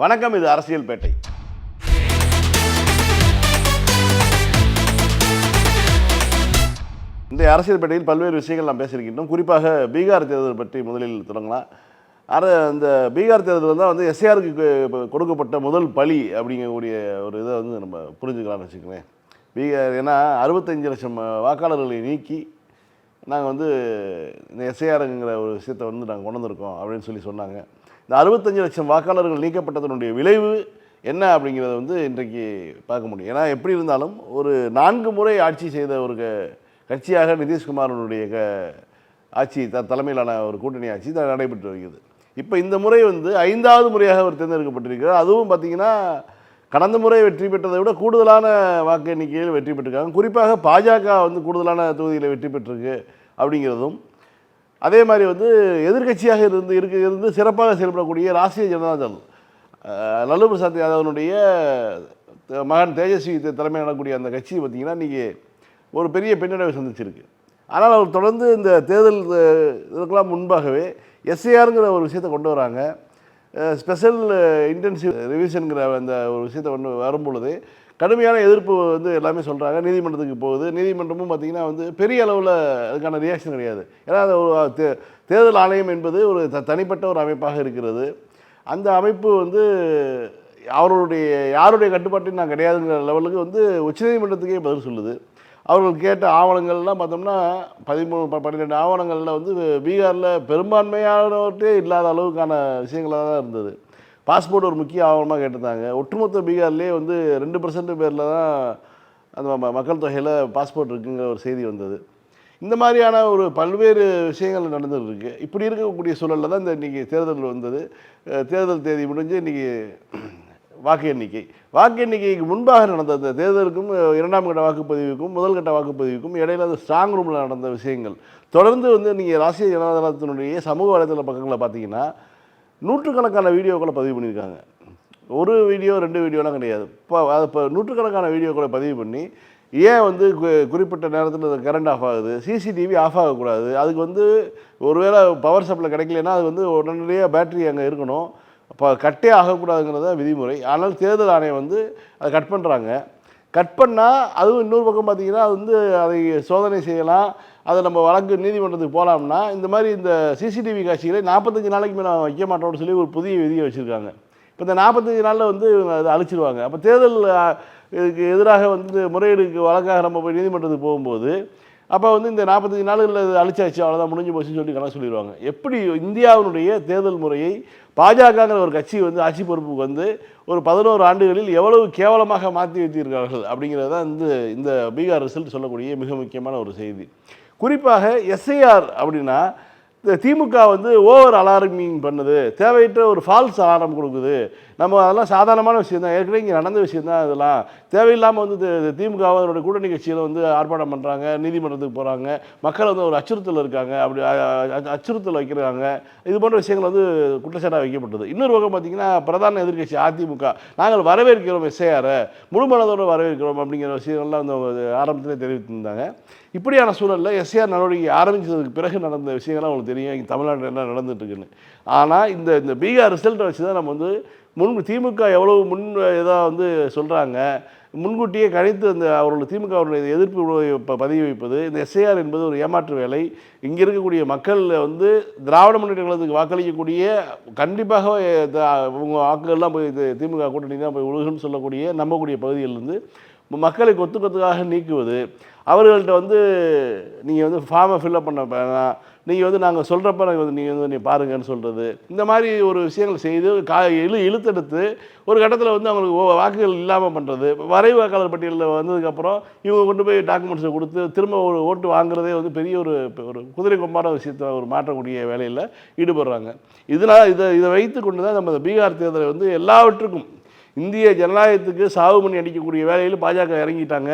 வணக்கம் இது அரசியல் பேட்டை. இந்த அரசியல் பேட்டையில் பல்வேறு விஷயங்கள் நாம் பேசியிருக்கின்றோம். குறிப்பாக பீகார் தேர்தல் பற்றி முதலில் தொடங்கலாம். அர அந்த பீகார் தேர்தல் தான் வந்து எஸ்ஏஆருக்கு கொடுக்கப்பட்ட முதல் பலி அப்படிங்கக்கூடிய ஒரு இதை வந்து நம்ம புரிஞ்சுக்கலாம்னு வச்சுக்கோங்களேன். பீகார் ஏன்னா அறுபத்தஞ்சு லட்சம் வாக்காளர்களை நீக்கி நாங்கள் வந்து இந்த எஸ்ஏஆருங்கிற ஒரு விஷயத்தை வந்து நாங்கள் கொண்டு வந்திருக்கோம் அப்படின்னு சொல்லி சொன்னாங்க. இந்த அறுபத்தஞ்சு லட்சம் வாக்காளர்கள் நீக்கப்பட்டதனுடைய விளைவு என்ன அப்படிங்கிறத வந்து இன்றைக்கு பார்க்க முடியும். ஏன்னா எப்படி இருந்தாலும் ஒரு நான்கு முறை ஆட்சி செய்த ஒரு கட்சியாக நிதிஷ்குமாரனுடைய க ஆட்சி த தலைமையிலான ஒரு கூட்டணி ஆட்சி நடைபெற்று வருகிறது. இப்போ இந்த முறை வந்து ஐந்தாவது முறையாக அவர் தேர்ந்தெடுக்கப்பட்டிருக்கிறார். அதுவும் பார்த்தீங்கன்னா கடந்த முறை வெற்றி பெற்றதை விட கூடுதலான வாக்கு எண்ணிக்கையில் வெற்றி பெற்றிருக்காங்க. குறிப்பாக பாஜக வந்து கூடுதலான தொகுதியில் வெற்றி பெற்றிருக்கு அப்படிங்கிறதும் அதே மாதிரி வந்து எதிர்க்கட்சியாக இருந்து இருக்க இருந்து சிறப்பாக செயல்படக்கூடிய ராஷ்டிரிய ஜனதா தள் லல்லு பிரசாத் யாதவனுடைய மகன் தேஜஸ்வி தலைமை நடக்கக்கூடிய அந்த கட்சி பார்த்திங்கன்னா இன்றைக்கி ஒரு பெரிய பின்னடைவை சந்திச்சிருக்கு. ஆனால் அவர் தொடர்ந்து இந்த தேர்தல் அஹ், இதுக்கெல்லாம் முன்பாகவே எஸ்ஏஆருங்கிற ஒரு விஷயத்தை கொண்டு வராங்க. ஸ்பெஷல் இன்டென்சிவ் ரிவிஷனுங்கிற அந்த ஒரு விஷயத்தை கொண்டு வரும்பொழுது கடுமையான எதிர்ப்பு வந்து எல்லாமே சொல்கிறாங்க நீதிமன்றத்துக்கு போகுது. நீதிமன்றமும் பார்த்திங்கன்னா வந்து பெரிய அளவில் அதுக்கான ரியாக்ஷன் கிடையாது. ஏன்னா அது ஒரு தேர்தல் ஆணையம் என்பது ஒரு த தனிப்பட்ட ஒரு அமைப்பாக இருக்கிறது. அந்த அமைப்பு வந்து அவர்களுடைய யாருடைய கட்டுப்பாட்டில் நான் கிடையாதுங்கிற லெவலுக்கு வந்து உச்சநீதிமன்றத்துக்கே பதில் சொல்லுது. அவர்கள் கேட்ட ஆவணங்கள்லாம் பார்த்தோம்னா பதிமூணு ப- பன்னிரெண்டு ஆவணங்களில் வந்து பீகாரில் பெரும்பான்மையானவற்றே இல்லாத அளவுக்கான விஷயங்களாக தான் இருந்தது. பாஸ்போர்ட் ஒரு முக்கிய ஆவணமாக கேட்டிருந்தாங்க. ஒட்டுமொத்த பீகார்லேயே வந்து ரெண்டு பர்சன்ட் பேரில் தான் அந்த மக்கள் தொகையில் பாஸ்போர்ட் இருக்குங்கிற ஒரு செய்தி வந்தது. இந்த மாதிரியான ஒரு பல்வேறு விஷயங்கள் நடந்துருக்கு இப்படி இருக்கக்கூடிய சூழலில் தான் இந்த இன்றைக்கி தேர்தல் வந்தது. தேர்தல் தேதி முடிஞ்சு இன்றைக்கி வாக்கு எண்ணிக்கை. வாக்கு எண்ணிக்கைக்கு முன்பாக நடந்த அந்த தேர்தலுக்கும் இரண்டாம் கட்ட வாக்குப்பதிவுக்கும் முதல் கட்ட வாக்குப்பதிவுக்கும் இடையில அந்த ஸ்ட்ராங் ரூமில் நடந்த விஷயங்கள். தொடர்ந்து வந்து நீங்கள் ராஷ்டிரிய ஜனதா தளத்தினுடைய சமூக வலைதள பக்கங்களை பார்த்தீங்கன்னா நூற்றுக்கணக்கான வீடியோக்களை பதிவு பண்ணியிருக்காங்க. ஒரு வீடியோ ரெண்டு வீடியோலாம் கிடையாது. இப்போ அது இப்போ நூற்றுக்கணக்கான வீடியோக்களை பதிவு பண்ணி ஏன் வந்து கு- குறிப்பிட்ட நேரத்தில் கரண்ட் ஆஃப் ஆகுது சிசிடிவி ஆஃப் ஆகக்கூடாது அதுக்கு வந்து ஒருவேளை பவர் சப்ளை கிடைக்கலன்னா அது வந்து உடனடியாக பேட்டரி அங்கே இருக்கணும். அப்போ கட்டே ஆகக்கூடாதுங்கிறத விதிமுறை. ஆனால் தேர்தல் ஆணையம் வந்து அதை கட் பண்ணுறாங்க கட் பண்ணால் அதுவும் இன்னொரு பக்கம் பார்த்தீங்கன்னா அது வந்து அதை சோதனை செய்யலாம். அதை நம்ம வழக்கு நீதிமன்றத்துக்கு போகலாம்னா இந்த மாதிரி இந்த சிசிடிவி காட்சிகளை நாற்பத்தஞ்சு நாளைக்கு மேலே வைக்க மாட்டோம்னு சொல்லி ஒரு புதிய விதியை வச்சுருக்காங்க. இப்போ இந்த நாற்பத்தஞ்சு நாளில் வந்து இவங்க அதை அழிச்சிருவாங்க. அப்போ தேர்தல் இதுக்கு எதிராக வந்து முறையீடுக்கு வழக்காக நம்ம போய் நீதிமன்றத்துக்கு போகும்போது அப்போ வந்து இந்த நாற்பத்தஞ்சு நாளில் அழிச்சாச்சு அவ்வளோதான் முடிஞ்சு போச்சுன்னு சொல்லி கணக்கு சொல்லிடுவாங்க. எப்படி இந்தியாவினுடைய தேர்தல் முறையை பாஜகங்கிற ஒரு கட்சி வந்து ஆட்சி பொறுப்புக்கு வந்து ஒரு பதினோரு ஆண்டுகளில் எவ்வளவு கேவலமாக மாற்றி வைத்திருக்கிறார்கள் அப்படிங்கிறது தான் வந்து இந்த பீகார் ரிசல்ட் சொல்லக்கூடிய மிக முக்கியமான ஒரு செய்தி. குறிப்பாக எஸ்ஐஆர் அப்படின்னா இந்த திமுக வந்து ஓவர் அலார்மிங் பண்ணுது தேவையற்ற ஒரு ஃபால்ஸ் அலாரம் கொடுக்குது நம்ம அதெல்லாம் சாதாரணமான விஷயம் தான். ஏற்கனவே இங்கே நடந்த விஷயம் தான் இதெல்லாம். தேவையில்லாமல் வந்து திமுக அதனுடைய கூட்டணி கட்சியில் வந்து ஆர்ப்பாட்டம் பண்ணுறாங்க நீதிமன்றத்துக்கு போகிறாங்க மக்கள் வந்து ஒரு அச்சுறுத்தல் இருக்காங்க. அப்படி அச்சுறுத்தல் வைக்கிறாங்க. இது போன்ற விஷயங்கள் வந்து குற்றச்சாட்டாக வைக்கப்பட்டது. இன்னொரு பக்கம் பார்த்தீங்கன்னா பிரதான எதிர்க்கட்சி அதிமுக. நாங்கள் வரவேற்கிறோம் எஸ்ஐஆரை முழுமனதோடு வரவேற்கிறோம் அப்படிங்கிற விஷயங்கள்லாம் வந்து ஆரம்பத்திலே தெரிவித்திருந்தாங்க. இப்படியான சூழலில் எஸ்ஆர் நடவடிக்கை ஆரம்பித்ததுக்கு பிறகு நடந்த விஷயங்கள்லாம் உங்களுக்கு தெரியும். இங்கே தமிழ்நாட்டில் என்ன நடந்துட்டு இருக்குன்னு. ஆனால் இந்த இந்த பீகார் ரிசல்ட்டை வச்சு தான் நம்ம வந்து முன் திமுக எவ்வளவு முன் இதாக வந்து சொல்கிறாங்க முன்கூட்டியே கணித்து அந்த அவர்கள் திமுக அவருடைய எதிர்ப்பு பதிவு வைப்பது இந்த எஸ்ஐஆர் என்பது ஒரு ஏமாற்று வேலை. இங்கே இருக்கக்கூடிய மக்கள் வந்து திராவிட முன்னேற்ற கழகத்துக்கு வாக்களிக்கக்கூடிய கண்டிப்பாக த- வாக்குகள்லாம் போய் திமுக கூட்டணி தான் போய் உழுகுன்னு சொல்லக்கூடிய நம்பக்கூடிய பகுதியிலிருந்து மக்களை கொத்து கொத்துக்காக நீக்குவது. அவர்கள்ட்ட வந்து நீங்கள் வந்து ஃபார்மை ஃபில்அப் பண்ண வேணாம். நீங்கள் வந்து நாங்கள் சொல்கிறப்ப வந்து நீங்கள் வந்து நீ பாருங்கன்னு சொல்கிறது இந்த மாதிரி ஒரு விஷயங்கள் செய்து கா இழு இழுத்தெடுத்து ஒரு கட்டத்தில் வந்து அவங்களுக்கு வாக்குகள் இல்லாமல் பண்ணுறது வரைவு வாக்காளர் பட்டியலில் வந்ததுக்கப்புறம் இவங்க கொண்டு போய் டாக்குமெண்ட்ஸை கொடுத்து திரும்ப ஒரு ஓட்டு வாங்குறதே வந்து பெரிய ஒரு ஒரு குதிரை கொம்பான விஷயத்தை ஒரு மாற்றக்கூடிய வேலையில் ஈடுபடுறாங்க. இதனால் இதை இதை வைத்து கொண்டு தான் நம்ம இந்த பீகார் தேர்தலை வந்து எல்லாவற்றுக்கும் இந்திய ஜனநாயகத்துக்கு சாவு பண்ணி அடிக்கக்கூடிய வேலையில் பாஜக இறங்கிட்டாங்க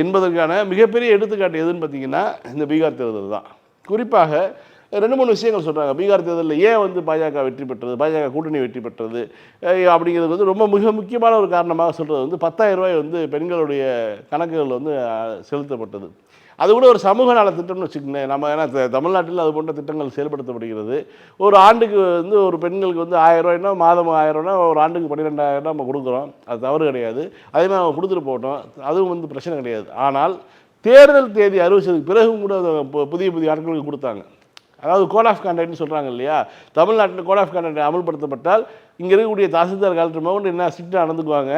என்பதற்கான மிகப்பெரிய எடுத்துக்காட்டு எதுன்னு பார்த்தீங்கன்னா இந்த பீகார் தேர்தல் தான். குறிப்பாக ரெண்டு மூணு விஷயங்கள் சொல்கிறாங்க பீகார் தேர்தலில் ஏன் வந்து பாஜக வெற்றி பெற்றது? பாஜக கூட்டணி வெற்றி பெற்றது? அப்படிங்கிறது வந்து ரொம்ப மிக முக்கியமான ஒரு காரணமாக சொல்கிறது வந்து 10000 ரூபாய் வந்து பெண்களுடைய கணக்குகள் வந்து செலுத்தப்பட்டது. அது கூட ஒரு சமூக நல திட்டம்னு வச்சுக்கோங்களேன். நம்ம ஏன்னா த- தமிழ்நாட்டில் அது போன்ற திட்டங்கள் செயல்படுத்தப்படுகிறது. ஒரு ஆண்டுக்கு வந்து ஒரு பெண்களுக்கு வந்து ஆயிரரூவாய்னா மாதம் ஆயிரம் ஒரு ஆண்டுக்கு பன்னிரெண்டாயிரம் நம்ம கொடுக்குறோம். அது தவறு கிடையாது. அதே மாதிரி அவங்க கொடுத்துட்டு போட்டோம். அதுவும் வந்து பிரச்சனை கிடையாது. ஆனால் தேர்தல் தேதி அறிவிச்சதுக்கு பிறகும் கூட அதை புதிய புதிய ஆட்களுக்கு கொடுத்தாங்க. அதாவது கோட் ஆஃப் கான்டாக்ட்னு சொல்கிறாங்க இல்லையா? தமிழ்நாட்டில் கோட் ஆஃப் கான்டாக்ட் அமல்படுத்தப்பட்டால் இங்கே இருக்கக்கூடிய தாசில்தார் காலத்து மவுண்ட் என்ன ஸ்ட்ரிக்டாக நடந்துக்குவாங்க?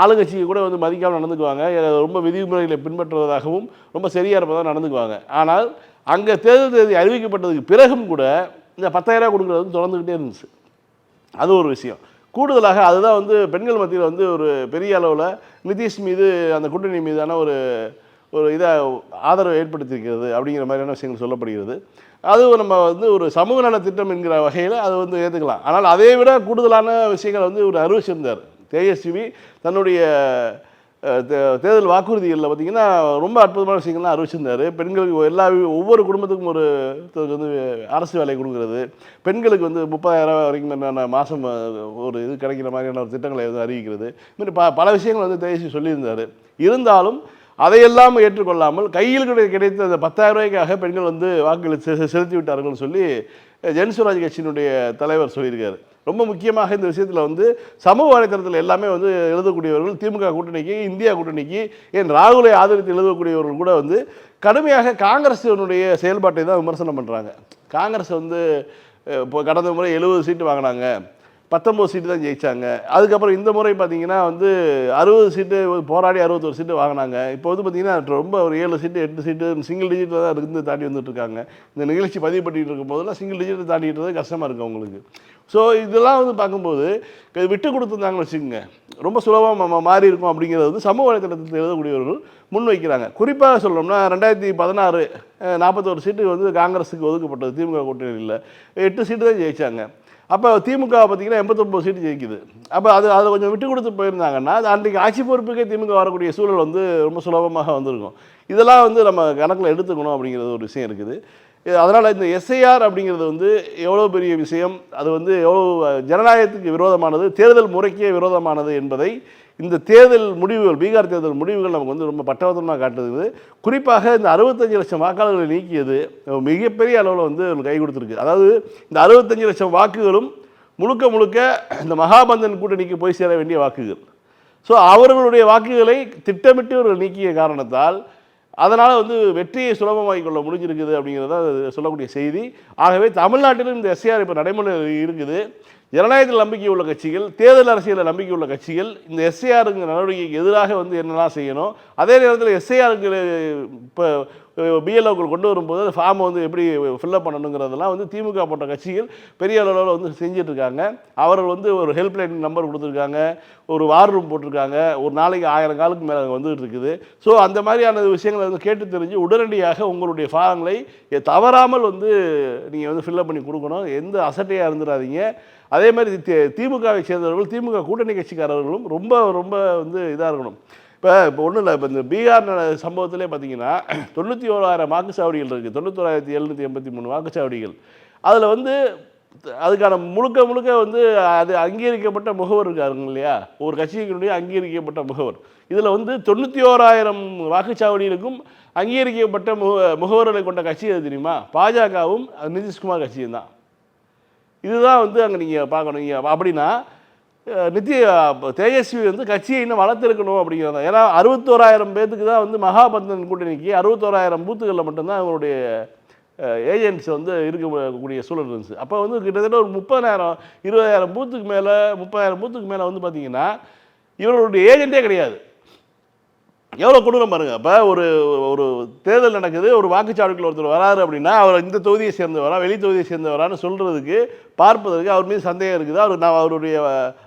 ஆளுங்கட்சியை கூட வந்து மதிக்காமல் நடந்துக்குவாங்க. ரொம்ப விதிமுறைகளை பின்பற்றுவதாகவும் ரொம்ப சரியாக இருப்பதாக நடந்துக்குவாங்க. ஆனால் அங்கே தேர்தல் தேதி அறிவிக்கப்பட்டதுக்கு பிறகும் கூட இந்த பத்தாயிரம் கொடுக்குறது வந்து தொடர்ந்துக்கிட்டே இருந்துச்சு. அது ஒரு விஷயம். கூடுதலாக அதுதான் வந்து பெண்கள் மத்தியில் வந்து ஒரு பெரிய அளவில் நிதிஷ் மீது அந்த கூட்டணி மீதான ஒரு ஒரு இதாக ஆதரவை ஏற்படுத்தியிருக்கிறது அப்படிங்கிற மாதிரியான விஷயங்கள் சொல்லப்படுகிறது. அது நம்ம வந்து ஒரு சமூக நல திட்டம் என்கிற வகையில் அது வந்து ஏற்றுக்கலாம் ஆனால் அதை விட கூடுதலான விஷயங்களை வந்து ஒரு அறிவிச்சிருந்தார் தேஜஸ்வி தன்னுடைய தே- தேர்தல் வாக்குறுதிகளில் பார்த்தீங்கன்னா ரொம்ப அற்புதமான விஷயங்கள்லாம் அறிவிச்சிருந்தார் பெண்களுக்கு எல்லா ஒவ்வொரு குடும்பத்துக்கும் ஒரு வந்து அரசு வேலை கொடுக்குறது. பெண்களுக்கு வந்து முப்பதாயிரம் வரைக்கும் என்னென்ன மாதம் ஒரு இது கிடைக்கிற மாதிரியான ஒரு திட்டங்களை வந்து அறிவிக்கிறது. இந்த மாதிரி ப பல விஷயங்கள் வந்து தேஜஸ்வி சொல்லியிருந்தார். இருந்தாலும் அதையெல்லாம் ஏற்றுக்கொள்ளாமல் கையில் கிடைத்த அந்த பத்தாயிரம் ரூபாய்க்காக பெண்கள் வந்து வாக்குகளை செ- செலுத்தி விட்டார்கள்னு சொல்லி ஜென்சுராஜ் கட்சியினுடைய தலைவர் சொல்லியிருக்காரு. ரொம்ப முக்கியமாக இந்த விஷயத்தில் வந்து சமூக வலைத்தளத்தில் எல்லாமே வந்து எழுதக்கூடியவர்கள் திமுக கூட்டணிக்கு இந்தியா கூட்டணிக்கு ஏன் ராகுலை ஆதரித்து எழுதக்கூடியவர்கள் கூட வந்து கடுமையாக காங்கிரஸினுடைய செயல்பாட்டை தான் விமர்சனம் பண்ணுறாங்க காங்கிரஸ் வந்து இப்போ கடந்த முறை எழுபது சீட்டு வாங்கினாங்க. பத்தொம்பது சீட்டு தான் ஜெயிச்சாங்க. அதுக்கப்புறம் இந்த முறை பார்த்தீங்கன்னா வந்து அறுபது சீட்டு போராடி அறுபத்தொரு சீட்டு வாங்கினாங்க. இப்போ வந்து பார்த்தீங்கன்னா ரொம்ப ஒரு ஏழு சீட்டு எட்டு சீட்டு சிங்கிள் டிஜிட்டில் தான் இருந்து தாண்டி வந்துட்டு இருக்காங்க. இந்த நிகழ்ச்சி பதிவு பண்ணிட்டு இருக்கும் போதெல்லாம் சிங்கிள் டிஜிட்டில் தாண்டிட்டு இருந்தது கஷ்டமாக இருக்குது அவங்களுக்கு. ஸோ இதெல்லாம் வந்து பார்க்கும்போது விட்டு கொடுத்துருந்தாங்கன்னு வச்சுக்கோங்க. ரொம்ப சுலபமாக மாறி இருக்கும் அப்படிங்கிறது வந்து சமூக வலைத்தளத்தில் எழுதக்கூடியவர்கள் முன்வைக்கிறாங்க குறிப்பாக சொல்லணும்னா ரெண்டாயிரத்தி பதினாறு நாற்பத்தோரு சீட்டு வந்து காங்கிரஸுக்கு ஒதுக்கப்பட்டது திமுக கூட்டணியில் எட்டு சீட்டு தான் ஜெயிச்சாங்க. அப்போ திமுக பார்த்தீங்கன்னா எண்பத்தொம்பது சீட்டு ஜெயிக்குது. அப்போ அது அதை கொஞ்சம் விட்டு கொடுத்து போயிருந்தாங்கன்னா அது அன்றைக்கு ஆட்சி பொறுப்புக்கே திமுக வரக்கூடிய சூழல் வந்து ரொம்ப சுலபமாக வந்திருக்கும். இதெல்லாம் வந்து நம்ம கணக்கில் எடுத்துக்கணும் அப்படிங்கிறது ஒரு விஷயம் இருக்குது. அதனால் இந்த எஸ்ஐஆர் அப்படிங்கிறது வந்து எவ்வளோ பெரிய விஷயம்? அது வந்து எவ்வளோ ஜனநாயகத்துக்கு விரோதமானது? தேர்தல் முறைக்கே விரோதமானது என்பதை இந்த தேர்தல் முடிவுகள் பீகார் தேர்தல் முடிவுகள் நமக்கு வந்து ரொம்ப பட்டவத்தமாக காட்டுது. குறிப்பாக இந்த அறுபத்தஞ்சு லட்சம் வாக்காளர்களை நீக்கியது மிகப்பெரிய அளவில் வந்து கை கொடுத்துருக்கு. அதாவது இந்த அறுபத்தஞ்சு லட்சம் வாக்குகளும் முழுக்க முழுக்க இந்த மகாபந்தன் கூட்டணிக்கு போய் சேர வேண்டிய வாக்குகள். ஸோ அவர்களுடைய வாக்குகளை திட்டமிட்டு அவர்கள் நீக்கிய காரணத்தால் அதனால் வந்து வெற்றியை சுலபமாக்கிக் கொள்ள முடிஞ்சிருக்குது அப்படிங்கிறத சொல்லக்கூடிய செய்தி. ஆகவே தமிழ்நாட்டிலும் இந்த எஸ்ஆர் இப்போ நடைமுறையில் இருக்குது. ஜனநாயகத்தில் நம்பிக்கை உள்ள கட்சிகள் தேர்தல் அரசியலில் நம்பிக்கை உள்ள கட்சிகள் இந்த எஸ்ஏஆருங்கிற நடவடிக்கைக்கு எதிராக வந்து என்னெல்லாம் செய்யணும் அதே நேரத்தில் எஸ்ஐஆருக்கு இப்போ பிஎல்ஓக்கள் கொண்டு வரும்போது அந்த ஃபார்மை வந்து எப்படி ஃபில்லப் பண்ணணுங்கிறதெல்லாம் வந்து திமுக போன்ற கட்சிகள் பெரிய அளவில் வந்து செஞ்சிட்ருக்காங்க. அவர்கள் வந்து ஒரு ஹெல்ப்லைன் நம்பர் கொடுத்துருக்காங்க. ஒரு வார் ரூம் போட்டிருக்காங்க. ஒரு நாளைக்கு ஆயிரம் காலுக்கு மேலே வந்துட்டு இருக்குது ஸோ அந்த மாதிரியான விஷயங்களை வந்து கேட்டு தெரிஞ்சு உடனடியாக உங்களுடைய ஃபார்ம்களை தவறாமல் வந்து நீங்கள் வந்து ஃபில்லப் பண்ணி கொடுக்கணும். எந்த அசட்டையாக இருந்துடாதீங்க அதே மாதிரி திமுகவை சேர்ந்தவர்கள் திமுக கூட்டணி கட்சிக்காரர்களும் ரொம்ப ரொம்ப வந்து இதாக இருக்கணும். இப்போ இப்போ ஒன்றும் இல்லை. இப்போ இந்த பீகார் சம்பவத்திலே பார்த்தீங்கன்னா தொண்ணூற்றி ஓராயிரம் வாக்குச்சாவடிகள் இருக்குது தொண்ணூத்தோராயிரத்தி எழுநூற்றி எண்பத்தி மூணு வாக்குச்சாவடிகள். அதில் வந்து அதுக்கான முழுக்க முழுக்க வந்து அது அங்கீகரிக்கப்பட்ட முகவர் இருக்காருங்க இல்லையா? ஒரு கட்சியினுடைய அங்கீகரிக்கப்பட்ட முகவர். இதில் வந்து தொண்ணூற்றி ஓராயிரம் வாக்குச்சாவடிகளுக்கும் அங்கீகரிக்கப்பட்ட முக முகவர்களை கொண்ட கட்சி எது தெரியுமா? பாஜகவும் நிதிஷ்குமார் கட்சியும் தான். இதுதான் வந்து அங்கே நீங்கள் பார்க்கணும். நீங்கள் அப்படின்னா நித்தி தேஜஸ்வி வந்து கட்சியை இன்னும் வளர்த்துருக்கணும் அப்படிங்கிறத ஏன்னா அறுபத்தோராயிரம் பேத்துக்கு தான் வந்து மகாபந்தன் கூட்டணிக்கு அறுபத்தோராயிரம் பூத்துகளில் மட்டும்தான் அவங்களுடைய ஏஜென்ட்ஸ் வந்து இருக்கக்கூடிய சூழல் இருந்துச்சு. அப்போ வந்து கிட்டத்தட்ட ஒரு முப்பதாயிரம் இருபதாயிரம் பூத்துக்கு மேலே முப்பதாயிரம் பூத்துக்கு மேலே வந்து பார்த்தீங்கன்னா இவர்களுடைய ஏஜென்ட்டே கிடையாது. எவ்வளோ கொடூரம் பாருங்க. அப்போ ஒரு ஒரு தேர்தல் நடக்குது ஒரு வாக்குச்சாவடிக்குள்ள ஒருத்தர் வராரு அப்படின்னா அவர் இந்த தொகுதியை சேர்ந்தவரா வெளி தொகுதியை சேர்ந்தவரான்னு சொல்கிறதுக்கு பார்ப்பதற்கு அவர் மீது சந்தேகம் இருக்குது. அவர் நான் அவருடைய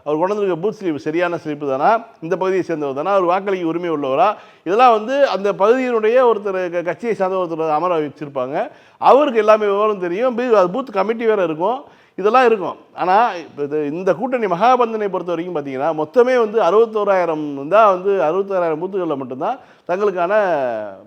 அவர் கொண்டிருக்க பூத் ஸ்லீப் சரியான ஸ்லீப்பு தானா? இந்த பகுதியை சேர்ந்தவர் தானா? அவர் வாக்களிக்க உரிமை உள்ளவரா? இதெல்லாம் வந்து அந்த பகுதியினுடைய ஒருத்தர் க- கட்சியை சார்ந்த ஒருத்தர் அமர வச்சிருப்பாங்க. அவருக்கு எல்லாமே விவரம் தெரியும். அது பூத் கமிட்டி வேறு இருக்கும். இதெல்லாம் இருக்கும். ஆனால் இப்போ இது இந்த கூட்டணி மகாபந்தனை பொறுத்த வரைக்கும் பார்த்தீங்கன்னா மொத்தமே வந்து அறுபத்தோராயிரம் தான் வந்து அறுபத்தோராயிரம் பூத்துகளில் மட்டும்தான் தங்களுக்கான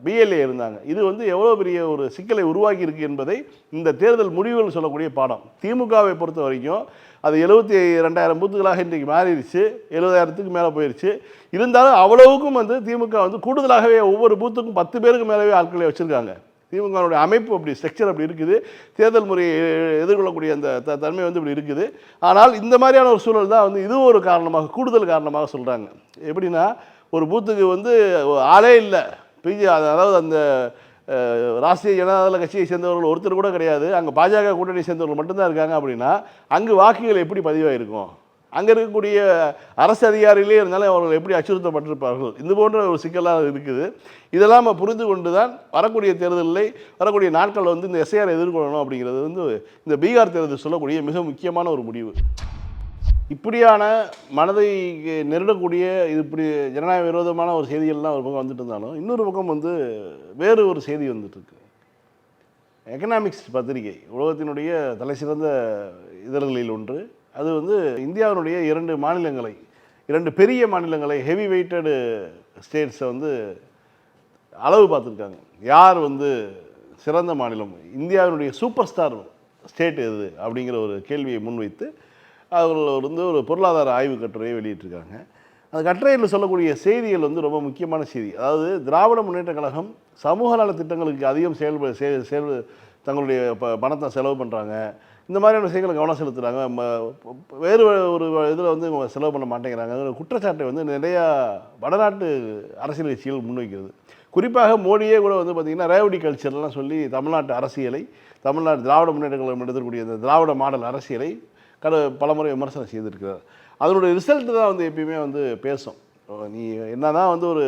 பிஎல்ஏ இருந்தாங்க. இது வந்து எவ்வளோ பெரிய ஒரு சிக்கலை உருவாக்கி இருக்கு என்பதை இந்த தேர்தல் முடிவுகள் சொல்லக்கூடிய பாடம். திமுகவை பொறுத்த வரைக்கும் அது எழுபத்தி ரெண்டாயிரம் பூத்துகளாக இன்றைக்கு மாறிடுச்சு. எழுபதாயிரத்துக்கு மேலே போயிடுச்சு இருந்தாலும் அவ்வளவுக்கும் வந்து திமுக வந்து கூடுதலாகவே ஒவ்வொரு பூத்துக்கும் பத்து பேருக்கு மேலவே ஆட்களை வச்சுருக்காங்க. திமுகவுடைய அமைப்பு அப்படி ஸ்ட்ரக்சர் அப்படி இருக்குது. தேர்தல் முறையை எதிர்கொள்ளக்கூடிய அந்த த தன்மை வந்து இப்படி இருக்குது. ஆனால் இந்த மாதிரியான ஒரு சூழல் தான் வந்து இதுவும் ஒரு காரணமாக கூடுதல் காரணமாக சொல்கிறாங்க எப்படின்னா ஒரு பூத்துக்கு வந்து ஆளே இல்லை. பிஜே அதாவது அந்த ராஷ்டிரிய ஜனதாதள கட்சியை சேர்ந்தவர்கள் ஒருத்தர் கூட கிடையாது. அங்கே பாஜக கூட்டணி சேர்ந்தவர்கள் மட்டும்தான் இருக்காங்க அப்படின்னா அங்கு வாக்குகள் எப்படி பதிவாயிருக்கும்? அங்கே இருக்கக்கூடிய அரசு அதிகாரிகளே இருந்தாலும் அவர்கள் எப்படி அச்சுறுத்தப்பட்டிருப்பார்கள்? இது போன்ற ஒரு சிக்கலாக இருக்குது. இதெல்லாம் புரிந்து கொண்டு தான் வரக்கூடிய தேர்தலில் வரக்கூடிய நாட்கள் வந்து இந்த எஸ்ஐஆர் எதிர்கொள்ளணும் அப்படிங்கிறது வந்து இந்த பீகார் தேர்தல் சொல்லக்கூடிய மிக முக்கியமான ஒரு முடிவு. இப்படியான மனதை நெருடக்கூடிய இது இப்படி ஜனநாயக விரோதமான ஒரு செய்திகள்லாம் ஒரு பக்கம் வந்துட்டு இருந்தாலும் இன்னொரு பக்கம் வந்து வேறு ஒரு செய்தி வந்துட்டுருக்கு எக்கனாமிக்ஸ் பத்திரிகை உலகத்தினுடைய தலைசிறந்த இதழ்களில் ஒன்று. அது வந்து இந்தியாவினுடைய இரண்டு மாநிலங்களை இரண்டு பெரிய மாநிலங்களை ஹெவி வெயிட்டடு ஸ்டேட்ஸை வந்து அளவு பார்த்துருக்காங்க. யார் வந்து சிறந்த மாநிலம்? இந்தியாவினுடைய சூப்பர் ஸ்டார் ஸ்டேட் எது? அப்படிங்கிற ஒரு கேள்வியை முன்வைத்து அவர்கள் வந்து ஒரு பொருளாதார ஆய்வு கட்டுரையை வெளியிட்டிருக்காங்க. அந்த கட்டுரையில் சொல்லக்கூடிய செய்திகள் வந்து ரொம்ப முக்கியமான செய்தி. அதாவது திராவிட முன்னேற்ற கழகம் சமூக நல திட்டங்களுக்கு அதிகம் செயல்ப செயல் தங்களுடைய ப பணத்தை செலவு பண்ணுறாங்க இந்த மாதிரியான விஷயங்களை கவனம் செலுத்துகிறாங்க வேறு ஒரு இதில் வந்து இவங்க செலவு பண்ண மாட்டேங்கிறாங்க. குற்றச்சாட்டை வந்து நிறையா வடநாட்டு அரசியல் கட்சிகள் முன்வைக்கிறது. குறிப்பாக மோடியே கூட வந்து பார்த்திங்கன்னா ரேவடி கல்ச்சர்லாம் சொல்லி தமிழ்நாட்டு அரசியலை தமிழ்நாடு திராவிட முன்னேற்ற கழகம் எடுத்துக்கூடிய இந்த திராவிட மாடல் அரசியலை கட பலமுறை விமர்சனம் செய்திருக்கிறார். அதனுடைய ரிசல்ட்டு தான் வந்து எப்பயுமே வந்து பேசும். நீ என்ன தான் வந்து ஒரு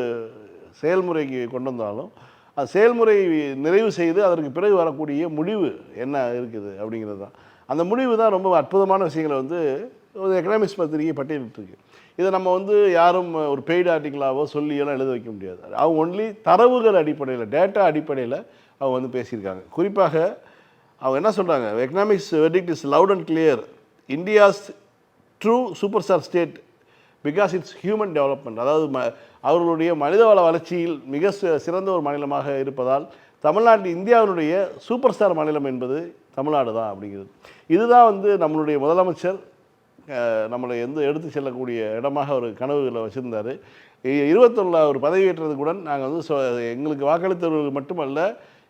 செயல்முறைக்கு கொண்டு வந்தாலும் அது செயல்முறை நிறைவு செய்து அதற்கு பிறகு வரக்கூடிய முடிவு என்ன இருக்குது அப்படிங்கிறது தான். அந்த முடிவு தான் ரொம்ப அற்புதமான விஷயங்களை வந்து ஒரு எக்கனாமிக்ஸ் பத்திரிகை பட்டியலிட்டுருக்கு. இதை நம்ம வந்து யாரும் ஒரு பெய்டு ஆர்டிக்கலாவோ சொல்லியெல்லாம் எழுத வைக்க முடியாது. அவங்க ஒன்லி தரவுகள் அடிப்படையில் டேட்டா அடிப்படையில் அவங்க வந்து பேசியிருக்காங்க. குறிப்பாக அவங்க என்ன சொல்கிறாங்க economics verdict is loud and clear India's true super star state because it's human development அதாவது ம அவர்களுடைய மனிதவள வளர்ச்சியில் மிக சிறந்த ஒரு மாநிலமாக இருப்பதால் தமிழ்நாட்டு இந்தியாவினுடைய சூப்பர் ஸ்டார் மாநிலம் என்பது தமிழ்நாடு தான் அப்படிங்கிறது. இதுதான் வந்து நம்மளுடைய முதலமைச்சர் நம்மளை எந்த எடுத்து செல்லக்கூடிய இடமாக ஒரு கனவுகளை வச்சுருந்தார். இருபத்தொன்னில் அவர் பதவியேற்றதுக்குடன் நாங்கள் வந்து எங்களுக்கு வாக்களித்தவர்கள் மட்டுமல்ல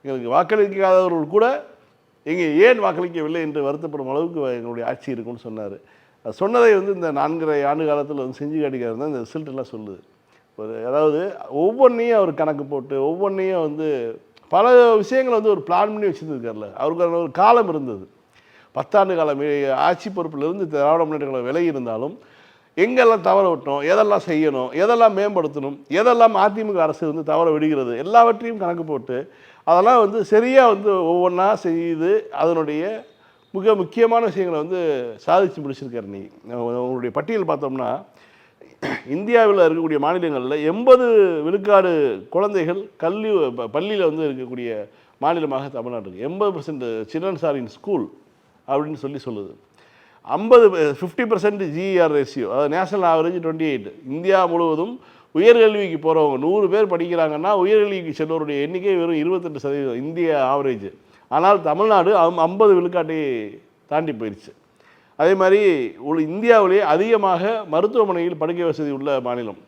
எங்களுக்கு வாக்களிக்காதவர்கள் கூட இங்கே ஏன் வாக்களிக்கவில்லை என்று வருத்தப்படும் அளவுக்கு எங்களுடைய ஆட்சி இருக்கும்னு சொன்னார். சொன்னதை வந்து இந்த நான்கரை ஆண்டு காலத்தில் வந்து செஞ்சு காட்டிக்காரு தான் இந்த ரிசல்ட்டெல்லாம் சொல்லுது. ஒரு அதாவது ஒவ்வொன்றையும் அவர் கணக்கு போட்டு ஒவ்வொன்றையும் வந்து பல விஷயங்களை வந்து ஒரு பிளான் பண்ணி வச்சுருந்துருக்கார்ல. அவருக்கு ஒரு காலம் இருந்தது. பத்தாண்டு காலம் ஆட்சி பொறுப்பிலிருந்து திராவிட முன்னேற்ற கழகம் விலகி இருந்தாலும் எங்கெல்லாம் தவற விட்டோம் எதெல்லாம் செய்யணும் எதெல்லாம் மேம்படுத்தணும் எதெல்லாம் அதிமுக அரசு வந்து தவற விடுகிறது எல்லாவற்றையும் கணக்கு போட்டு அதெல்லாம் வந்து சரியாக வந்து ஒவ்வொன்றா செய்து அதனுடைய மிக முக்கியமான விஷயங்களை வந்து சாதிச்சு முடிச்சிருக்காரு நீ. உங்களுடைய பட்டியல் பார்த்தோம்னா இந்தியாவில் இருக்கக்கூடிய மாநிலங்களில் எண்பது விழுக்காடு குழந்தைகள் கல்வி ப- பள்ளியில் வந்து இருக்கக்கூடிய மாநிலமாக தமிழ்நாடு இருக்குது எண்பது percent childrens are in school அப்படின்னு சொல்லி சொல்லுது. ஐம்பது ஃபிஃப்டி பர்சன்ட் ஜிஆர் ரேஷியோ அதாவது national average twenty eight India முழுவதும் உயர்கல்விக்கு போகிறவங்க நூறு பேர் படிக்கிறாங்கன்னா உயர்கல்விக்கு செல்வோருடைய எண்ணிக்கை வெறும் இருபத்தெட்டு சதவீதம் இந்திய ஆவரேஜ் ஆனால் தமிழ்நாடு ஐம்பது விழுக்காட்டை தாண்டி போயிடுச்சு அதே மாதிரி ஒரு இந்தியாவிலேயே அதிகமாக மருத்துவமனையில் படுக்கை வசதி உள்ள மாநிலம்.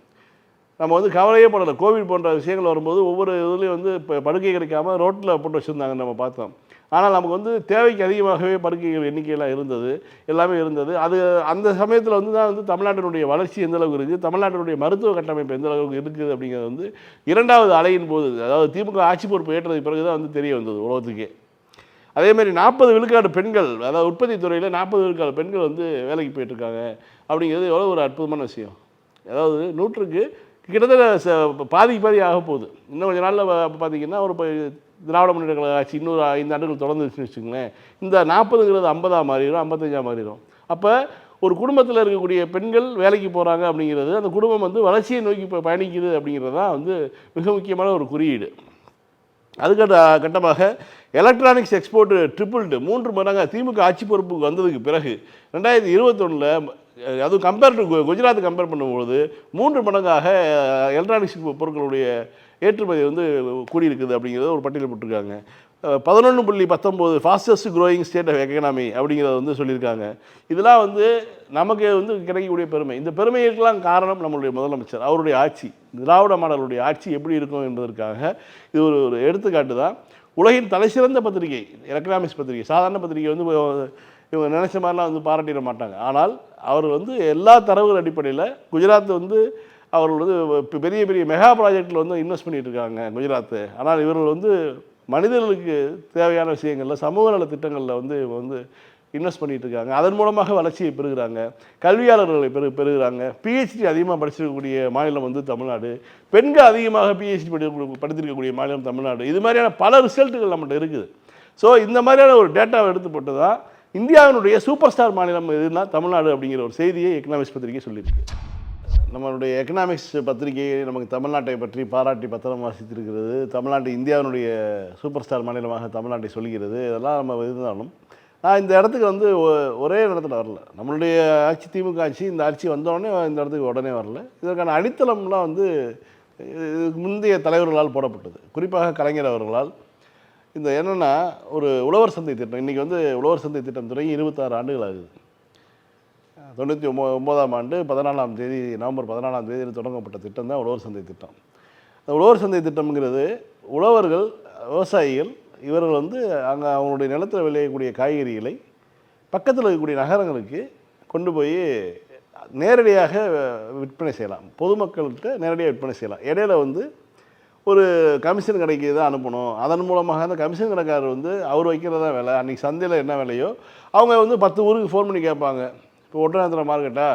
நம்ம வந்து கவலையே படலை. கோவிட் போன்ற விஷயங்கள் வரும்போது ஒவ்வொரு இதுலேயும் வந்து இப்போ படுக்கை கிடைக்காம ரோட்டில் போட்டு வச்சுருந்தாங்க நம்ம பார்த்தோம். ஆனால் நமக்கு வந்து தேவைக்கு அதிகமாகவே படுக்கைகள் எண்ணிக்கையெல்லாம் இருந்தது. எல்லாமே இருந்தது. அது அந்த சமயத்தில் வந்து தான் வந்து தமிழ்நாட்டினுடைய வளர்ச்சி எந்த அளவுக்கு இருக்குது தமிழ்நாட்டினுடைய மருத்துவ கட்டமைப்பு எந்த அளவுக்கு இருக்குது அப்படிங்கிறது வந்து இரண்டாவது அலையின் போது அதாவது திமுக ஆட்சி பொறுப்பு ஏற்றதுக்கு பிறகு தான் வந்து தெரிய வந்தது உலகத்துக்கே. அதே மாதிரி நாற்பது விழுக்காடு பெண்கள் அதாவது உற்பத்தி துறையில் நாற்பது விழுக்காடு பெண்கள் வந்து வேலைக்கு போயிட்டுருக்காங்க அப்படிங்கிறது எவ்வளோ ஒரு அற்புதமான விஷயம். அதாவது நூற்றுக்கு கிட்டத்தட்ட ச- பாதிக்கு பாதி ஆக போகுது. இன்னும் கொஞ்ச நாளில் பார்த்தீங்கன்னா ஒரு ப- திராவிட முன்னேற்ற கழக ஆட்சி இன்னொரு ஐந்து ஆண்டுகள் தொடர்ந்துச்சுன்னு வச்சுக்கோங்களேன். இந்த நாற்பதுங்கிறது ஐம்பதாக மாறிடும் ஐம்பத்தஞ்சா மாறிடும். அப்போ ஒரு குடும்பத்தில் இருக்கக்கூடிய பெண்கள் வேலைக்கு போகிறாங்க அப்படிங்கிறது அந்த குடும்பம் வந்து வளர்ச்சியை நோக்கி இப்போ பயணிக்குது அப்படிங்கிறது தான் வந்து மிக முக்கியமான ஒரு குறியீடு. அதுக்கட்ட கட்டமாக எலக்ட்ரானிக்ஸ் எக்ஸ்போர்ட் ட்ரிபிள்டு மூன்று மடங்காக திமுக ஆட்சி பொறுப்புக்கு வந்ததுக்கு பிறகு ரெண்டாயிரத்தி இருபத்தொன்னில் அதுவும் கம்பேர் டு குஜராத் கம்பேர் பண்ணும்போது மூன்று மடங்காக எலக்ட்ரானிக்ஸ் பொருட்களுடைய ஏற்றுமதி வந்து கூடியிருக்குது அப்படிங்கிறத ஒரு பட்டியல் போட்டிருக்காங்க. பதினொன்று புள்ளி பத்தொம்போது fastest growing state of economy அப்படிங்கிறத வந்து சொல்லியிருக்காங்க. இதெல்லாம் வந்து நமக்கு வந்து கிடைக்கக்கூடிய பெருமை. இந்த பெருமைகளுக்கெல்லாம் காரணம் நம்மளுடைய முதலமைச்சர் அவருடைய ஆட்சி. திராவிட மாடலுடைய ஆட்சி எப்படி இருக்கும் என்பதற்காக இது ஒரு ஒரு எடுத்துக்காட்டு தான். உலகின் தலைசிறந்த பத்திரிகை எக்கனாமிக்ஸ் பத்திரிகை சாதாரண பத்திரிகை வந்து இவங்க நினைச்ச மாதிரிலாம் வந்து பாராட்டிட மாட்டாங்க. ஆனால் அவர் வந்து எல்லா தரவுகள் அடிப்படையில் குஜராத் வந்து அவர்கள் வந்து பெரிய பெரிய மெகா ப்ராஜெக்டில் வந்து இன்வெஸ்ட் பண்ணிகிட்டு இருக்காங்க குஜராத்து ஆனால் இவர்கள் வந்து மனிதர்களுக்கு தேவையான விஷயங்களில் சமூக நல திட்டங்களில் வந்து இவங்க வந்து இன்வெஸ்ட் பண்ணிகிட்டு இருக்காங்க அதன் மூலமாக வளர்ச்சியை பெறுகிறாங்க. கல்வியாளர்களை பெரு பெறுகிறாங்க. பிஹெச்டி அதிகமாக படிச்சிருக்கக்கூடிய மாநிலம் வந்து தமிழ்நாடு. பெண்கள் அதிகமாக பிஹெச்டி படி படித்திருக்கக்கூடிய மாநிலம் தமிழ்நாடு. இது மாதிரியான பல ரிசல்ட்டுகள் நம்மகிட்ட இருக்குது. ஸோ இந்த மாதிரியான ஒரு டேட்டாவை எடுத்து போட்டு தான் இந்தியாவினுடைய சூப்பர் ஸ்டார் மாநிலம் எதுனா தமிழ்நாடு அப்படிங்கிற ஒரு செய்தியை எக்கனாமிக்ஸ் பத்திரிகை சொல்லியிருக்கு. நம்மளுடைய எக்கனாமிக்ஸ் பத்திரிகை நமக்கு தமிழ்நாட்டை பற்றி பாராட்டி பத்திரம் வாசித்திருக்கிறது. தமிழ்நாட்டு இந்தியாவினுடைய சூப்பர் ஸ்டார் மாநிலமாக தமிழ்நாட்டை சொல்கிறது. இதெல்லாம் நம்ம இருந்தாலும் நான் இந்த இடத்துக்கு வந்து ஒ- ஒரே இடத்துல வரல. நம்மளுடைய ஆட்சி திமுக ஆட்சி இந்த ஆட்சி வந்தோடனே இந்த இடத்துக்கு உடனே வரல. இதற்கான அடித்தளம்லாம் வந்து இதுக்கு முந்தைய தலைவர்களால் போடப்பட்டது. குறிப்பாக கலைஞர் அவர்களால். இந்த என்னென்னா ஒரு உழவர் சந்தை திட்டம். இன்றைக்கி வந்து உழவர் சந்தை திட்டம் தொடங்கி இருபத்தாறு ஆண்டுகள் ஆகுது. தொண்ணூற்றி ஒம்போ ஒம்போதாம் ஆண்டு பதினாலாம் தேதி நவம்பர் பதினாலாம் தேதியில் தொடங்கப்பட்ட திட்டம் தான் உழவர் சந்தை திட்டம். அந்த உழவர் சந்தை திட்டம்ங்கிறது உழவர்கள் விவசாயிகள் இவர்கள் வந்து அங்கே அவங்களுடைய நிலத்தில் விளையக்கூடிய காய்கறிகளை பக்கத்தில் இருக்கக்கூடிய நகரங்களுக்கு கொண்டு போய் நேரடியாக விற்பனை செய்யலாம். பொதுமக்கள்கிட்ட நேரடியாக விற்பனை செய்யலாம். இடையில வந்து ஒரு கமிஷன் கடைக்கு தான் அனுப்பணும். அதன் மூலமாக அந்த கமிஷன் கடைக்காரர் வந்து அவர் வைக்கிறதா விலை அன்றைக்கி சந்தையில் என்ன விலையோ அவங்க வந்து பத்து ஊருக்கு ஃபோன் பண்ணி கேட்பாங்க. இப்போ ஒட்டநாத்திர மார்க்கெட்டா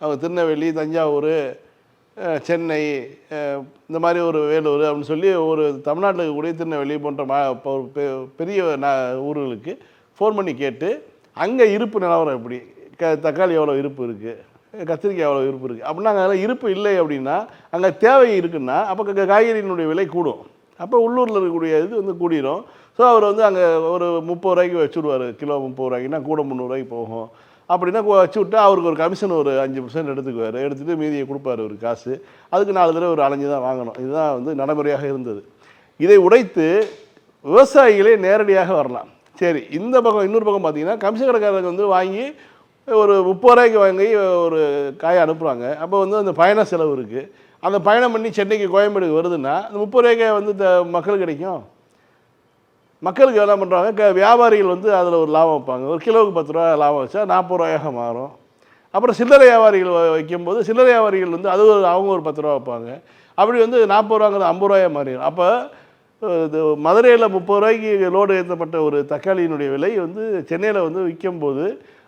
அவங்க திருநெல்வேலி தஞ்சாவூர் சென்னை இந்த மாதிரி ஒரு வேலூர் அப்படின்னு சொல்லி ஒரு தமிழ்நாட்டில் இருக்கக்கூடிய திருநெல்வேலி போன்ற மா பெ- பெரிய ந ஊர்களுக்கு ஃபோன் பண்ணி கேட்டு அங்கே இருப்பு நிலவரம் எப்படி? க தக்காளி எவ்வளோ இருப்பு இருக்குது கத்திரிக்காய் எவ்வளோ இருப்பு இருக்குது அப்படின்னா அங்கே அதெல்லாம் இருப்பு இல்லை அப்படின்னா அங்கே தேவை இருக்குன்னா அப்போ காய்கறியினுடைய விலை கூடும். அப்போ உள்ளூரில் இருக்கக்கூடிய இது வந்து கூடிரும். ஸோ அவர் வந்து அங்கே ஒரு முப்பது ரூபாய்க்கு வச்சுடுவார் கிலோ முப்பது ரூபாய்க்குன்னா கூட முந்நூறுரூவாய்க்கு போகும். அப்படின்னா வச்சு விட்டா அவருக்கு ஒரு கமிஷன் ஒரு அஞ்சு பர்சன்ட் எடுத்துக்குவார். எடுத்துகிட்டு மீதியை கொடுப்பாரு ஒரு காசு. அதுக்கு நாலு தடவை ஒரு அலைஞ்சு தான் வாங்கணும். இதுதான் வந்து நடைமுறையாக இருந்தது. இதை உடைத்து விவசாயிகளே நேரடியாக வரலாம். சரி இந்த பக்கம் இன்னொரு பக்கம் பார்த்தீங்கன்னா கமிஷன் கடைக்காரங்க வந்து வாங்கி ஒரு முப்பது ரூபாய்க்கு வாங்கி ஒரு காயை அனுப்புகிறாங்க அப்போ வந்து அந்த பயண செலவு இருக்குது அந்த பயணம் பண்ணி சென்னைக்கு கோயம்பேடுக்கு வருதுன்னா அந்த முப்பது ரூபாய்க்கு வந்து த- கிடைக்கும். மக்களுக்கு என்ன பண்ணுறாங்க க வியாபாரிகள் வந்து அதில் ஒரு லாபம் வைப்பாங்க. ஒரு கிலோவுக்கு பத்து ரூபா லாபம் வச்சா நாற்பது ரூபாயாக மாறும். அப்புறம் சில்லறை வியாபாரிகள் வைக்கும்போது சில்லறை வியாபாரிகள் வந்து அது ஒரு அவங்க ஒரு பத்து ரூபா வைப்பாங்க. அப்படி வந்து நாற்பது ரூபாங்கிறது ஐம்பது ரூபாயாக மாறிடும். அப்போ இது மதுரையில் முப்பது ரூபாய்க்கு லோடு ஏற்றப்பட்ட ஒரு தக்காளியினுடைய விலை வந்து சென்னையில் வந்து விற்கும்போது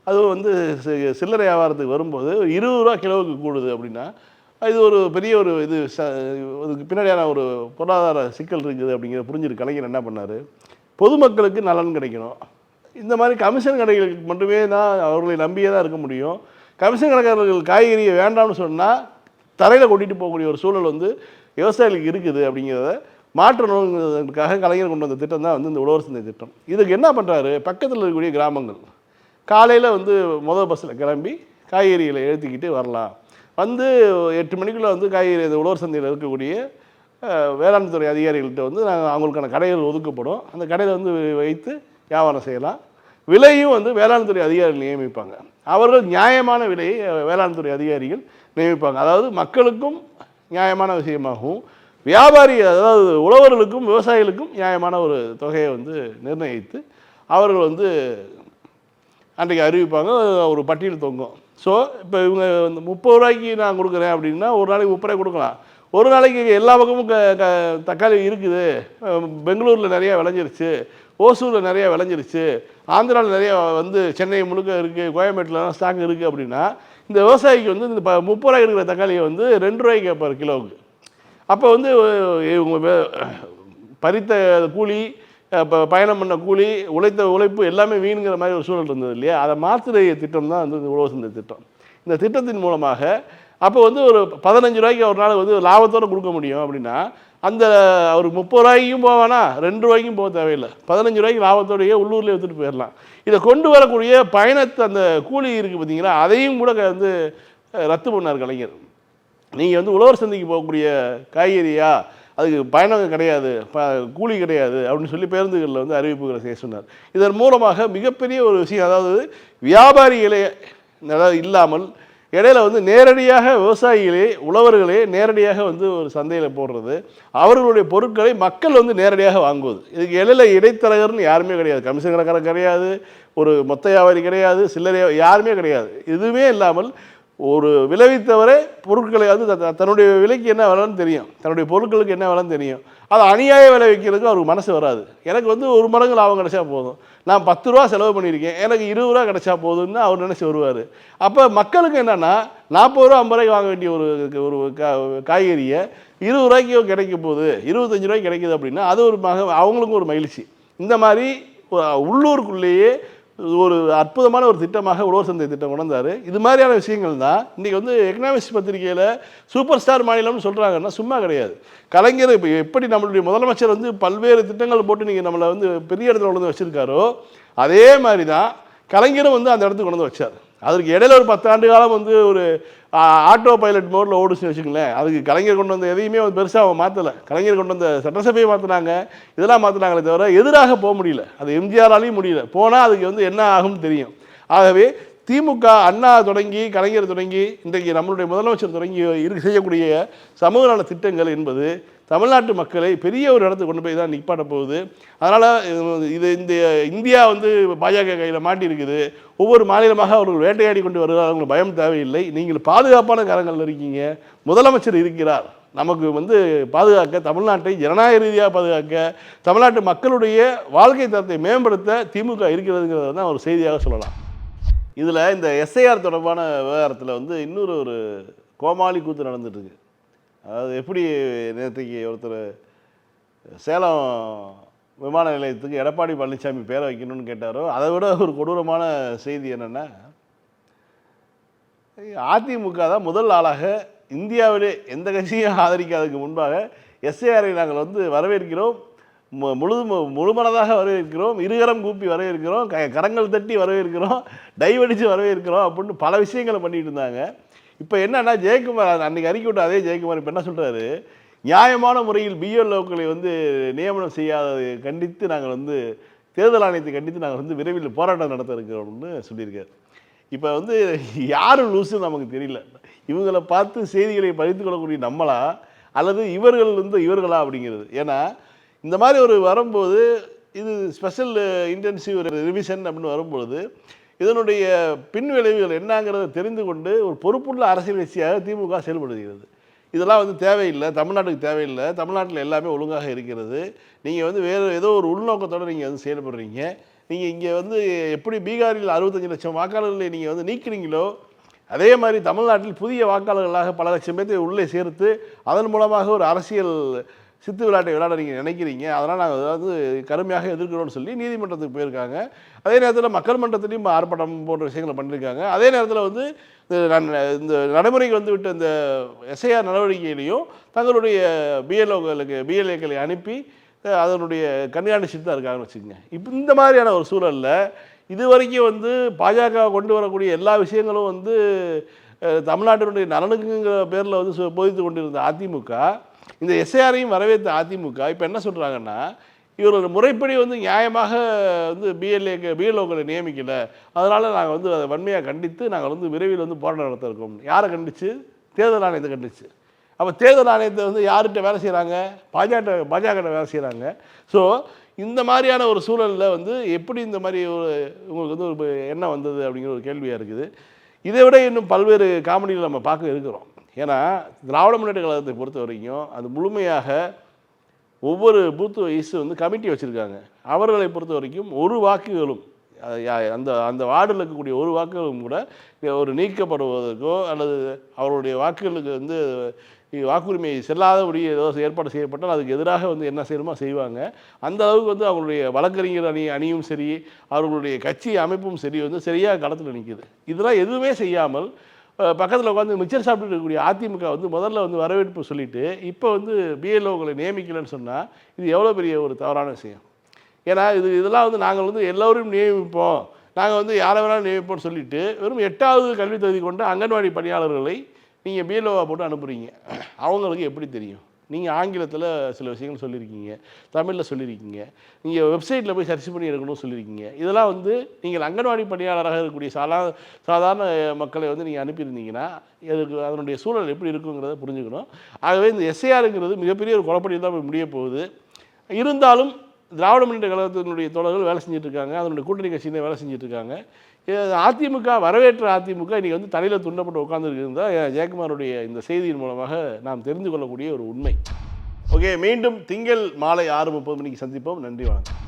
அது வந்து சி- சில்லறை வியாபாரத்துக்கு வரும்போது இருபது ரூபா கிலோவுக்கு கூடுது அப்படின்னா இது ஒரு பெரிய ஒரு இது ச அதுக்கு பின்னாடியான ஒரு பொருளாதார சிக்கல் இருக்குது அப்படிங்கிற புரிஞ்சிரு கலைஞர் என்ன பண்ணார்? பொதுமக்களுக்கு நலன் கிடைக்கணும். இந்த மாதிரி கமிஷன் கடைகளுக்கு மட்டுமே தான் அவர்களை நம்பியே தான் இருக்க முடியும். கமிஷன் கடைக்காரர்கள் காய்கறியை வேண்டாம்னு சொன்னால் தரையில் கொட்டிட்டு போகக்கூடிய ஒரு சூழல் வந்து விவசாயிகளுக்கு இருக்குது அப்படிங்கிறத மாற்றணுங்கிறதுக்காக கலைஞர் கொண்டு வந்த திட்டம் தான் வந்து இந்த உழவர் சந்தை திட்டம். இதுக்கு என்ன பண்ணுறாரு பக்கத்தில் இருக்கக்கூடிய கிராமங்கள். காலையில் வந்து முதல் பஸ்ஸில் கிளம்பி காய்கறிகளை ஏற்றிக்கிட்டு வரலாம். வந்து எட்டு மணிக்குள்ளே வந்து காய்கறி இந்த உழவர் சந்தையில் இருக்கக்கூடிய வேளாண் துறை அதிகாரிகள்கிட்ட வந்து நாங்கள் அவங்களுக்கான கடைகள் ஒதுக்கப்படும். அந்த கடையில் வந்து வைத்து வியாபாரம் செய்யலாம். விலையும் வந்து வேளாண் துறை அதிகாரிகள் நியமிப்பாங்க. அவர்கள் நியாயமான விலையை வேளாண்துறை வேளாண் துறை அதிகாரிகள் நியமிப்பாங்க. அதாவது மக்களுக்கும் நியாயமான விஷயமாகவும் வியாபாரி அதாவது உழவர்களுக்கும் விவசாயிகளுக்கும் நியாயமான ஒரு தொகையை வந்து நிர்ணயித்து அவர்கள் வந்து அன்றைக்கு அறிவிப்பாங்க. ஒரு பட்டியல் தொங்கும். ஸோ இப்போ இவங்க வந்து முப்பது ரூபாய்க்கு நான் கொடுக்குறேன் அப்படின்னா ஒரு நாளைக்கு முப்பது ரூபாய் கொடுக்கலாம். ஒரு நாளைக்கு எல்லா பக்கமும் க க தக்காளி இருக்குது. பெங்களூரில் நிறையா விளைஞ்சிருச்சு. ஓசூரில் நிறையா விளைஞ்சிருச்சு. ஆந்திராவில் நிறையா வந்து சென்னை முழுக்க இருக்குது கோயம்பேட்டில்லாம் ஸ்டாக் இருக்குது அப்படின்னா இந்த விவசாயிக்கு வந்து இந்த ப முப்பது ரூபாய் இருக்கிற தக்காளியை வந்து ரெண்டு ரூபாய்க்கு கேட்பார் கிலோவுக்கு. அப்போ வந்து இவங்க பறித்த கூலி இப்போ பயணம் பண்ண கூலி உழைத்த உழைப்பு எல்லாமே வீணுங்கிற மாதிரி ஒரு சூழல் இருந்தது இல்லையா? அதை மாற்றுற திட்டம் தான் வந்து இந்த உழவு சந்தை திட்டம். இந்த திட்டத்தின் மூலமாக அப்போ வந்து ஒரு பதினஞ்சு ரூபாய்க்கு ஒரு நாள் வந்து லாபத்தோடு கொடுக்க முடியும் அப்படின்னா அந்த ஒரு முப்பது ரூபாய்க்கும் போவானா? ரெண்டு ரூபாய்க்கும் போக தேவையில்லை. பதினஞ்சு ரூபாய்க்கு லாபத்தோடையே உள்ளூரில் எடுத்துகிட்டு போயிடலாம். இதை கொண்டு வரக்கூடிய பயணத்தை அந்த கூலி இருக்குது பார்த்தீங்களா? அதையும் கூட வந்து ரத்து பண்ணார் கலைஞர். நீங்கள் வந்து உழவர் சந்தைக்கு போகக்கூடிய காய்கறியா? அதுக்கு பயணம் கிடையாது ப கூலி கிடையாது அப்படின்னு சொல்லி பேருந்துகளில் வந்து அறிவிப்புகளை செய்ய சொன்னார். இதன் மூலமாக மிகப்பெரிய ஒரு விஷயம் அதாவது வியாபாரிகளே அதாவது இல்லாமல் இடையில வந்து நேரடியாக விவசாயிகளே உழவர்களே நேரடியாக வந்து ஒரு சந்தையில் போடுறது. அவர்களுடைய பொருட்களை மக்கள் வந்து நேரடியாக வாங்குவது. இதுக்கு இடையில இடைத்தரகர்னு யாருமே கிடையாது. கமிஷன் கணக்காரர் கிடையாது ஒரு மொத்த வியாபாரி கிடையாது சில்லறை யாருமே கிடையாது. இதுவுமே இல்லாமல் ஒரு விளைவித்தவரே பொருட்களை வந்து த- தன்னுடைய விலைக்கு என்ன விலைன்னு தெரியும். தன்னுடைய பொருட்களுக்கு என்ன விலைன்னு தெரியும். அது அநியாய விலை வைக்கிறதுக்கு அவருக்கு மனசு வராது. எனக்கு வந்து ஒரு மடங்கு லாபம் கிடைச்சா போதும். நான் பத்து ரூபா செலவு பண்ணியிருக்கேன். எனக்கு இருபது ரூபா கிடைச்சா போதும்னு அவர் நினச்சி வருவார். அப்போ மக்களுக்கு என்னென்னா நாற்பது ரூபா ஐம்பது ரூபாய்க்கு வாங்க வேண்டிய ஒரு ஒரு கா- காய்கறியை இருபது ரூபாய்க்கு கிடைக்க போகுது. இருபத்தஞ்சு ரூபாய்க்கு கிடைக்குது அப்படின்னா அது ஒரு மக அவங்களுக்கும் ஒரு மகிழ்ச்சி. இந்த மாதிரி உள்ளூருக்குள்ளேயே ஒரு அற்புதமான ஒரு திட்டமாக உழவர் சந்தை திட்டம் கொண்டாந்தாரு. இது மாதிரியான விஷயங்கள் தான் இன்றைக்கி வந்து எக்கனாமிக்ஸ் பத்திரிகையில் சூப்பர் ஸ்டார் மாநிலம்னு சொல்கிறாங்கன்னா சும்மா கிடையாது. கலைஞர் இப்போ எப்படி நம்மளுடைய முதலமைச்சர் வந்து பல்வேறு திட்டங்கள் போட்டு நீங்கள் நம்மளை வந்து பெரிய இடத்துல கொண்டு வந்து வச்சுருக்காரோ அதே மாதிரி தான் கலைஞரும் வந்து அந்த இடத்துக்கு கொண்டு வந்து வச்சார். அதற்கு இடையில ஒரு பத்தாண்டு காலம் வந்து ஒரு ஆட்டோ பைலட் மோடில் ஓடுச்சுன்னு வச்சுங்களேன் அதுக்கு கலைஞர் கொண்டு வந்த எதையுமே பெருசாக அவன் மாற்றலை கலைஞர் கொண்டு வந்த சட்டசபையை மாற்றினாங்க இதெல்லாம் மாற்றினாங்களே தவிர எதிராக போக முடியல. அது எம்ஜிஆராலையும் முடியல. போனால் அதுக்கு வந்து என்ன ஆகும்னு தெரியும். ஆகவே திமுக அண்ணா தொடங்கி கலைஞர் தொடங்கி இன்றைக்கு நம்மளுடைய முதலமைச்சர் தொடங்கி இரு செய்யக்கூடிய சமூக நல திட்டங்கள் என்பது தமிழ்நாட்டு மக்களை பெரிய ஒரு இடத்துக்கு கொண்டு போய் தான் நிப்பாட்ட போகுது. அதனால் இது இந்த இந்தியா வந்து பாஜக கையில் மாட்டி இருக்குது ஒவ்வொரு மாநிலமாக அவர்கள் வேட்டையாடி கொண்டு வருகிறார் அவங்களுக்கு பயம் தேவையில்லை. நீங்கள் பாதுகாப்பான கரங்களில் இருக்கீங்க. முதலமைச்சர் இருக்கிறார். நமக்கு வந்து பாதுகாக்க தமிழ்நாட்டை ஜனநாயக ரீதியாக பாதுகாக்க தமிழ்நாட்டு மக்களுடைய வாழ்க்கை தரத்தை மேம்படுத்த திமுக இருக்கிறதுங்கிறத தான் ஒரு செய்தியாக சொல்லலாம். இதில் இந்த எஸ்ஐஆர் தொடர்பான விவகாரத்தில் வந்து இன்னொரு ஒரு கோமாளி கூத்து நடந்துட்டுருக்கு அதாவது எப்படி நேற்றுக்கு ஒருத்தர் சேலம் விமான நிலையத்துக்கு எடப்பாடி பழனிசாமி பேரை வைக்கணும்னு கேட்டாரோ அதை விட ஒரு கொடூரமான செய்தி என்னென்னா அதிமுக தான் முதல் ஆளாக இந்தியாவிலே எந்த கட்சியும் ஆதரிக்காததுக்கு முன்பாக எஸ்ஏஆரை நாங்கள் வந்து வரவேற்கிறோம். மு- முழு முழுமனதாக வரவேற்கிறோம். இருகரம் கூப்பி வரவேற்கிறோம். க கரங்கள் தட்டி வரவேற்கிறோம். டைவடித்து வரவேற்கிறோம் அப்படின்னு பல விஷயங்களை பண்ணிகிட்டு இருந்தாங்க. இப்போ என்னன்னா ஜெயக்குமார் அன்றைக்கு அறிக்கை விட்டு அதே ஜெயக்குமார் இப்போ என்ன சொல்கிறாரு நியாயமான முறையில் பிஎல்ஓக்களை வந்து நியமனம் செய்யாததை கண்டித்து நாங்கள் வந்து தேர்தல் ஆணையத்தை கண்டித்து நாங்கள் வந்து விரைவில் போராட்டம் நடத்த இருக்கிறோம்னு சொல்லியிருக்காரு. இப்போ வந்து யார் லூசுன்னு நமக்கு தெரியல. இவங்களை பார்த்து செய்திகளை பறித்து கொள்ளக்கூடிய நம்மளா அல்லது இவர்கள் வந்து இவர்களா அப்படிங்கிறது. ஏன்னா இந்த மாதிரி ஒரு வரும்போது இது ஸ்பெஷல் இன்டென்சிவ் ரிவிஷன் அப்படின்னு வரும்பொழுது இதனுடைய பின் விளைவுகள் என்னங்கிறத தெரிந்து கொண்டு ஒரு பொறுப்புள்ள அரசியல் கட்சியாக திமுக செயல்படுகிறது. இதெல்லாம் வந்து தேவையில்லை தமிழ்நாட்டுக்கு தேவையில்லை தமிழ்நாட்டில் எல்லாமே ஒழுங்காக இருக்கிறது. நீங்கள் வந்து வேறு ஏதோ ஒரு உள்நோக்கத்தோடு நீங்கள் வந்து செயல்படுறீங்க. நீங்கள் இங்கே வந்து எப்படி பீகாரில் அறுபத்தஞ்சு லட்சம் வாக்காளர்களை நீங்கள் வந்து நீக்கிறீங்களோ அதே மாதிரி தமிழ்நாட்டில் புதிய வாக்காளர்களாக பல லட்சம் பேர்த்தை உள்ளே சேர்த்து அதன் மூலமாக ஒரு அரசியல் சித்து விளையாட்டை விளையாட நீங்கள் நினைக்கிறீங்க. அதனால் நாங்கள் அதாவது கடுமையாக எதிர்க்கிறோம்னு சொல்லி நீதிமன்றத்துக்கு போயிருக்காங்க. அதே நேரத்தில் மக்கள் மன்றத்திலையும் ஆர்ப்பாட்டம் போன்ற விஷயங்களை பண்ணியிருக்காங்க அதே நேரத்தில் வந்து இந்த நடைமுறைக்கு வந்துவிட்ட இந்த எஸ்ஐஆர் நடவடிக்கையிலையும் தங்களுடைய பிஎல்ஓக்களுக்கு பிஎல்ஏக்களை அனுப்பி அதனுடைய கண்காணிச்சுட்டு தான் இருக்காங்கன்னு வச்சுக்கோங்க. இப்போ இந்த மாதிரியான ஒரு சூழலில் இது வரைக்கும் வந்து பாஜக கொண்டு வரக்கூடிய எல்லா விஷயங்களும் வந்து தமிழ்நாட்டினுடைய நலனுக்குங்கிற பேரில் வந்து சு- போதித்து கொண்டிருந்த அதிமுக இந்த எஸ்ஏஆரையும் வரவேற்ற அதிமுக இப்போ என்ன சொல்கிறாங்கன்னா இவரோட முறைப்படி வந்து நியாயமாக வந்து பிஎல்ஏக்கு பிஎல்ஓக்களை நியமிக்கலை. அதனால் நாங்கள் வந்து அதை வன்மையாக கண்டித்து நாங்கள் வந்து விரைவில் வந்து போராட்டம் நடத்த இருக்கோம் யாரை கண்டிச்சு? தேர்தல் ஆணையத்தை கண்டிச்சு. அப்போ தேர்தல் ஆணையத்தை வந்து யார்கிட்ட வேலை செய்கிறாங்க பாஜக பாஜக வேலை செய்கிறாங்க ஸோ இந்த மாதிரியான ஒரு சூழலில் வந்து எப்படி இந்த மாதிரி ஒரு உங்களுக்கு வந்து ஒரு எண்ணம் வந்தது அப்படிங்கிற ஒரு கேள்வியாக இருக்குது. இதை விட இன்னும் பல்வேறு காமெடிகள் நம்ம பார்க்க இருக்கிறோம். ஏன்னா திராவிட முன்னேற்ற கழகத்தை பொறுத்த வரைக்கும் அது முழுமையாக ஒவ்வொரு பூத் வைஸ் வந்து கமிட்டி வச்சுருக்காங்க. அவர்களை பொறுத்த வரைக்கும் ஒரு வாக்குகளும் அந்த அந்த வார்டில் இருக்கக்கூடிய ஒரு வாக்குகளும் கூட ஒரு நீக்கப்படுவதற்கோ அல்லது அவருடைய வாக்குகளுக்கு வந்து வாக்குரிமை செல்லாதபடி ஏதோ ஏற்பாடு செய்யப்பட்டால் அதுக்கு எதிராக வந்து என்ன செய்யணுமோ செய்வாங்க. அந்த அளவுக்கு வந்து அவங்களுடைய வழக்கறிஞர் அணி அணியும் சரி அவர்களுடைய கட்சி அமைப்பும் சரி வந்து சரியாக களத்தில் நிற்கிது. இதெல்லாம் எதுவுமே செய்யாமல் பக்கத்தில் உட்காந்து மிக்சர் சாப்பிட்டு இருக்கக்கூடிய அதிமுக வந்து முதல்ல வந்து வரவேற்பு சொல்லிட்டு இப்போ வந்து பிஎல்ஓக்களை நியமிக்கலைன்னு சொன்னால் இது எவ்வளோ பெரிய ஒரு தவறான விஷயம்? ஏன்னா இது இதெல்லாம் வந்து நாங்கள் வந்து எல்லோரும் நியமிப்போம். நாங்கள் வந்து யாரை வேணாலும் நியமிப்போம்னு சொல்லிட்டு வெறும் எட்டாவது கல்வி தகுதி கொண்ட அங்கன்வாடி பணியாளர்களை நீங்கள் பிஎல்ஓவை போட்டு அனுப்புகிறீங்க அவங்களுக்கு எப்படி தெரியும்? நீங்கள் ஆங்கிலத்தில் சில விஷயங்கள் சொல்லியிருக்கீங்க தமிழில் சொல்லியிருக்கீங்க நீங்கள் வெப்சைட்டில் போய் சர்ச் பண்ணி எடுக்கணும்னு சொல்லியிருக்கீங்க இதெல்லாம் வந்து நீங்கள் அங்கன்வாடி பணியாளராக இருக்கக்கூடிய சாதா சாதாரண மக்களை வந்து நீங்கள் அனுப்பியிருந்தீங்கன்னா அதுக்கு அதனுடைய சூழல் எப்படி இருக்குங்கிறத புரிஞ்சுக்கணும். ஆகவே இந்த எஸ்ஐஆருங்கிறது மிகப்பெரிய ஒரு குழப்படியில் தான் போய் முடிய போகுது. இருந்தாலும் திராவிட முன்னேற்ற கழகத்தினுடைய தோழர்கள் வேலை செஞ்சுட்டு இருக்காங்க அதனுடைய கூட்டணி கட்சியினர் வேலை செஞ்சுட்டு இருக்காங்க. அதிமுக வரவேற்ற அதிமுக இன்றைக்கி வந்து தலையில் துண்டப்பட்டு உட்காந்துருக்குன்னு ஜெயக்குமாருடைய இந்த செய்தியின் மூலமாக நாம் தெரிந்து கொள்ளக்கூடிய ஒரு உண்மை. ஓகே மீண்டும் திங்கள் மாலை ஆறு முப்பது மணிக்கு சந்திப்போம். நன்றி வணக்கம்.